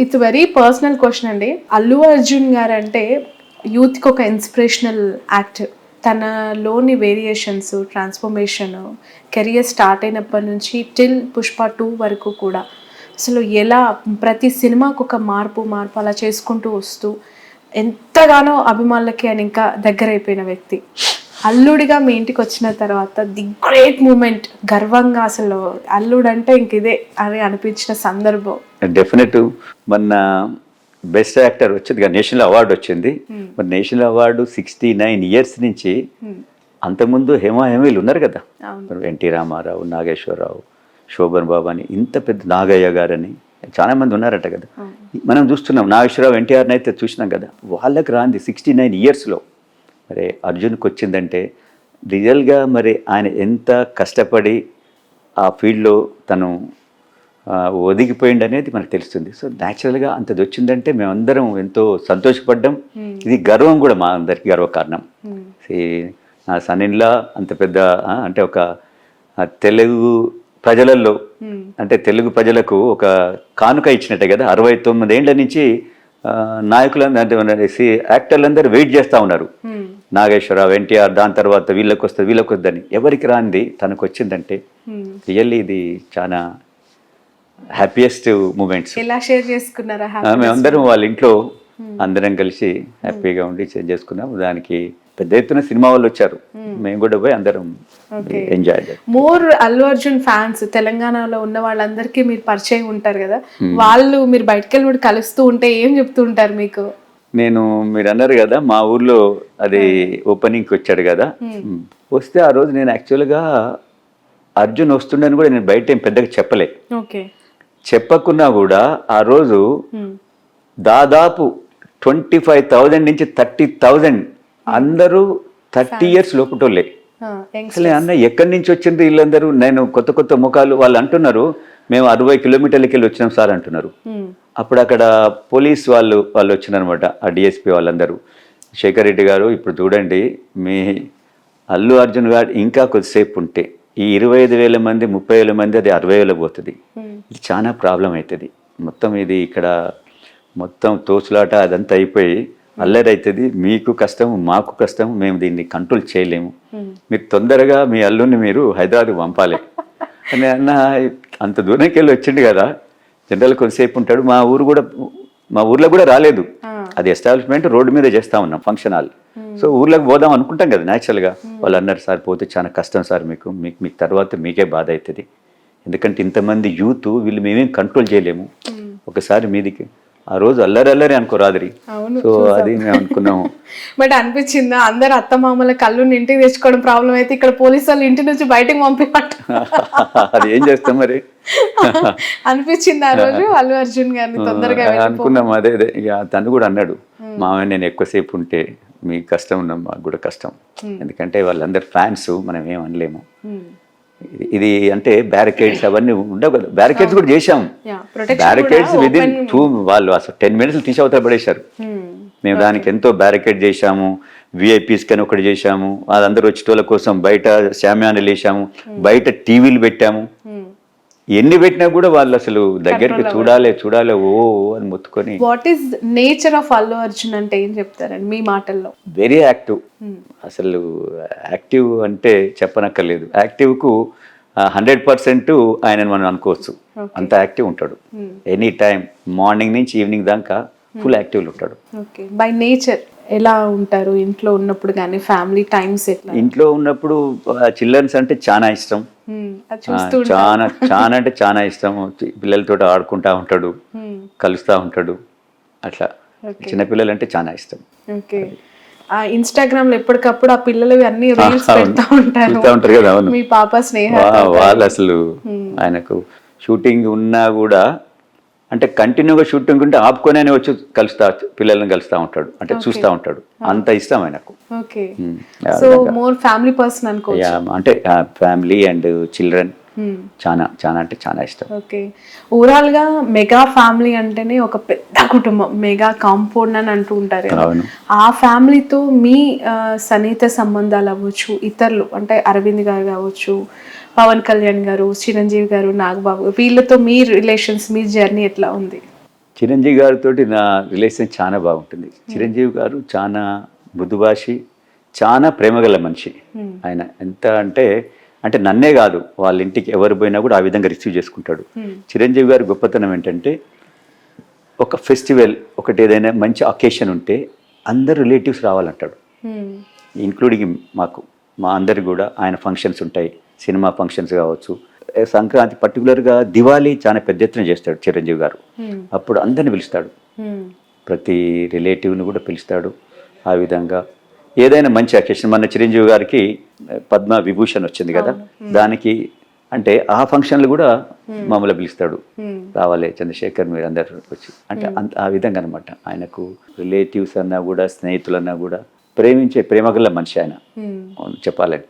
It's very personal question అండి. అల్లు అర్జున్ గారు అంటే యూత్కి ఒక ఇన్స్పిరేషనల్ యాక్ట్ తనలోని వేరియేషన్స్ ట్రాన్స్ఫర్మేషన్ కెరియర్ స్టార్ట్ అయినప్పటి నుంచి టిల్ పుష్ప టూ వరకు కూడా. అసలు ఎలా ప్రతి సినిమాకు ఒక మార్పు మార్పు అలా చేసుకుంటూ వస్తూ ఎంతగానో అభిమానులకి ఆయన ఇంకా దగ్గర అయిపోయిన వ్యక్తి. అల్లుడిగా మీ ఇంటికి వచ్చిన తర్వాత ది గ్రేట్ మూమెంట్ గర్వంగా అసలు అల్లుడు అంటే ఇంక ఇదే అని అనిపించిన సందర్భం. డెఫినెట్ మొన్న బెస్ట్ యాక్టర్ వచ్చింది నేషనల్ అవార్డు వచ్చింది. మరి national award sixty nine years నుంచి అంతకుముందు హేమా హేమీలు ఉన్నారు కదా. ఎన్టీ రామారావు నాగేశ్వరరావు శోభన్ బాబు అని ఇంత పెద్ద నాగయ్య గారని చాలా మంది ఉన్నారట కదా. మనం చూస్తున్నాం నాగేశ్వరరావు ఎన్టీఆర్ని అయితే చూసినాం కదా. వాళ్ళకి రాంది సిక్స్టీ నైన్ ఇయర్స్లో మరి అర్జున్కి వచ్చిందంటే రియల్గా మరి ఆయన ఎంత కష్టపడి ఆ ఫీల్డ్లో తను ఒదిగిపోయింది అనేది మనకు తెలుస్తుంది. సో న్యాచురల్గా అంతది వచ్చిందంటే మేమందరం ఎంతో సంతోషపడ్డాం. ఇది గర్వం కూడా మా అందరికి గర్వకారణం. నా సన్నిన్లా అంత పెద్ద అంటే ఒక తెలుగు ప్రజలలో అంటే తెలుగు ప్రజలకు ఒక కానుక ఇచ్చినట్టే కదా. అరవై తొమ్మిది ఏండ్ల నుంచి నాయకులందరూ యాక్టర్లందరూ వెయిట్ చేస్తూ ఉన్నారు. నాగేశ్వరరావు ఎన్టీఆర్ దాని తర్వాత వీళ్ళకి వస్తుంది వీళ్ళకి వద్దని ఎవరికి రాంది తనకు వచ్చిందంటే రియల్లీ ఇది చాలా హ్యాపీయెస్ట్ మూమెంట్స్ ఎలా షేర్ చేసుకున్నారా మేమందరం వాళ్ళ ఇంట్లో అందరం కలిసి హ్యాపీగా ఉండి చే- చేసుకున్నాం. దానికి పెద్ద ఎత్తున సినిమా వాళ్ళు వచ్చారు. మేము కూడా పోయి అందరం enjoy more Allu Arjun fans తెలంగాణలో ఉన్న వాళ్ళందరికీ మీరు పరిచయం ఉంటారు కదా. వాళ్ళు మీరు బయటకు వెళ్ళి కలుస్తూ ఉంటే ఏం చెప్తూ ఉంటారు మీకు? నేను మీరు అన్నారు కదా మా ఊర్లో అది ఓపెనింగ్కి వచ్చాడు కదా. వస్తే ఆ రోజు నేను యాక్చువల్గా అర్జున్ వస్తుండని కూడా నేను బయట ఏం పెద్దగా చెప్పలే. చెప్పకున్నా కూడా ఆ రోజు దాదాపు ట్వంటీ ఫైవ్ థౌజండ్ నుంచి థర్టీ థౌజండ్ అందరూ థర్టీ ఇయర్స్ లోపటోళ్ళే. అసలు అన్న ఎక్కడి నుంచి వచ్చింది వీళ్ళందరూ? నేను కొత్త కొత్త ముఖాలు వాళ్ళు అంటున్నారు. మేము అరవై కిలోమీటర్లకి వెళ్ళి వచ్చినాం సార్ అంటున్నారు. అప్పుడు అక్కడ పోలీస్ వాళ్ళు వాళ్ళు వచ్చినారనమాట ఆ డిఎస్పి వాళ్ళందరూ. శేఖర్ రెడ్డి గారు ఇప్పుడు చూడండి మీ అల్లు అర్జున్ గారు ఇంకా కొద్దిసేపు ఉంటే ఈ ఇరవై ఐదు వేల మంది ముప్పై వేల మంది అది అరవై వేల పోతుంది. ఇది చాలా ప్రాబ్లం అవుతుంది మొత్తం ఇది ఇక్కడ మొత్తం తోచులాట అదంతా అయిపోయి అల్లరి అవుతుంది మీకు కష్టం మాకు కష్టం మేము దీన్ని కంట్రోల్ చేయలేము. మీరు తొందరగా మీ అల్లుని మీరు హైదరాబాద్కి పంపాలి. అని అన్న అంత దూరంకి వెళ్ళి వచ్చిండు కదా. జనరల్ కొద్దిసేపు ఉంటాడు. మా ఊరు కూడా మా ఊర్లో కూడా రాలేదు. అది ఎస్టాబ్లిష్మెంట్ రోడ్డు మీద చేస్తా ఉన్నాం ఫంక్షన్ హాల్. సో ఊర్లోకి పోదాం అనుకుంటాం కదా న్యాచురల్గా వాళ్ళు అన్నారు సార్ పోతే చాలా కష్టం సార్ మీకు. మీకు మీకు తర్వాత మీకే బాధ అవుతుంది ఎందుకంటే ఇంతమంది యూత్ వీళ్ళు మేమేం కంట్రోల్ చేయలేము. ఒకసారి మీదికి ఆ రోజు అల్లరి అల్లరి అనుకో రాత్రి అవును, సో అది మేము అనుకున్నాము. బట్ అనిపించిందా? అందరు అత్త మామల కళ్ళు ఇంటికి తెచ్చుకోవడం ప్రాబ్లం అయితే ఇక్కడ పోలీసు వాళ్ళు ఇంటి నుంచి బయటకు పంపినట్టు అది ఏం చేస్తాం మరి? అనిపించింది ఆ రోజు? అల్లు అర్జున్ గారిని తొందరగా అనుకున్నాం అదే అదే. ఇక తను కూడా అన్నాడు మామయ్య నేను ఎక్కువసేపు ఉంటే మీకు కష్టం ఉన్నాం మాకు కూడా కష్టం. ఎందుకంటే వాళ్ళందరు ఫ్యాన్స్ మనం ఏం అనలేము. ఇది- అంటే బ్యారికేడ్స్ అవన్నీ ఉండవు కదా. బ్యారికేడ్స్ కూడా చేశాం. Yeah, protection బ్యారికేడ్స్ కూడా విదిన్ టూ వాళ్ళు అసలు టెన్ మినిట్స్ తీసి అవతల పడేశారు. Hmm. మేము దానికి ఎంతో బ్యారికేడ్ చేశాము. విఐపీస్ కని ఒకటి చేశాము. వాళ్ళందరూ వచ్చేటోళ్ళ కోసం బయట శామ్యాన్లు వేసాము బయట టీవీలు పెట్టాము. Hmm. ఎన్ని పెట్టినా కూడా వాళ్ళు అసలు దగ్గరికి చూడాలి చూడాలి ఓ అని మొత్తుకొని. What is nature of Allu Arjun అంటే ఏం చెప్తారండి మీ మాటల్లో? వెరీ యాక్టివ్ అసలు యాక్టివ్ అంటే చెప్పనక్కర్లేదు. యాక్టివ్కు హండ్రెడ్ పర్సెంట్ ఆయన మనం అనుకోవచ్చు. అంత యాక్టివ్ ఉంటాడు. ఎనీ టైం మార్నింగ్ నుంచి ఈవినింగ్ దాకా ఫుల్ యాక్టివ్లో ఉంటాడు. ఓకే బై నేచర్ ఎలా ఉంటారు ఇంట్లో ఉన్నప్పుడు కానీ ఫ్యామిలీ టైమ్స్ ఎట్లా? ఇంట్లో ఉన్నప్పుడు చిల్డ్రన్స్ అంటే చాలా ఇష్టం. చాలా చాలా అంటే చాలా ఇష్టం పిల్లలతో ఆడుకుంటా ఉంటాడు. కలుస్తూ ఉంటాడు. అట్లా. చిన్నపిల్లలు అంటే చాలా ఇష్టం. ఓకే. ఆ ఇన్స్టాగ్రామ్లో ఎప్పటికప్పుడు ఆ పిల్లలు అన్ని రీల్స్ అవును. పెడతా ఉంటారు. కదా మీ పాప స్నేహ వాళ్ళు అసలు ఆయనకు షూటింగ్ ఉన్నా కూడా అంటే కంటిన్యూగా షూటింగ్ ఉంటే ఆపుకొనే వచ్చి కలుస్తా పిల్లల్ని కలుస్తా ఉంటాడు. అంటే చూస్తూ ఉంటాడు. అంత ఇష్టం ఆయనకు. Okay um, so more family person అనుకో యా, అంటే ఫ్యామిలీ అండ్ చిల్డ్రన్ Hmm. చాలా చాలా అంటే చాలా ఇష్టం. ఓకే ఓవరాల్గా మెగా ఫ్యామిలీ అంటేనే ఒక పెద్ద కుటుంబం. మెగా కాంపౌండ్ అని అంటూ ఉంటారు ఆ ఫ్యామిలీతో మీ సన్నిహిత సంబంధాలు అవ్వచ్చు ఇతరులు అంటే అరవింద్ గారు కావచ్చు పవన్ కళ్యాణ్ గారు చిరంజీవి గారు నాగబాబు వీళ్ళతో మీ రిలేషన్స్ మీ జర్నీ ఎట్లా ఉంది? చిరంజీవి గారితో నా రిలేషన్ చాలా బాగుంటుంది. చిరంజీవి గారు చాలా మృదుభాషి చాలా ప్రేమగల మనిషి. ఆయన ఎంత అంటే అంటే నన్నే కాదు వాళ్ళ ఇంటికి ఎవరు పోయినా కూడా ఆ విధంగా రిసీవ్ చేసుకుంటాడు. చిరంజీవి గారి గొప్పతనం ఏంటంటే ఒక ఫెస్టివల్ ఒకటి ఏదైనా మంచి అకేషన్ ఉంటే అందరు రిలేటివ్స్ రావాలంటాడు. ఇంక్లూడింగ్ మాకు మా అందరికి కూడా ఆయన ఫంక్షన్స్ ఉంటాయి. సినిమా ఫంక్షన్స్ కావచ్చు. సంక్రాంతి పర్టికులర్గా దివాళీ చాలా పెద్ద ఎత్తున చేస్తాడు చిరంజీవి గారు. అప్పుడు అందరిని పిలుస్తాడు. ప్రతి రిలేటివ్ని కూడా పిలుస్తాడు. ఆ విధంగా ఏదైనా మంచి అకేషన్. మన చిరంజీవి గారికి పద్మ విభూషణ్ వచ్చింది కదా దానికి అంటే ఆ ఫంక్షన్లు కూడా మమ్మల్ని పిలుస్తాడు. రావాలి చంద్రశేఖర్ మీరు అందరు వచ్చి. అంటే అంత ఆ విధంగా అనమాట ఆయనకు రిలేటివ్స్ అన్నా కూడా స్నేహితులన్నా కూడా ప్రేమించే ప్రేమగల మనిషి ఆయన. చెప్పాలంటే.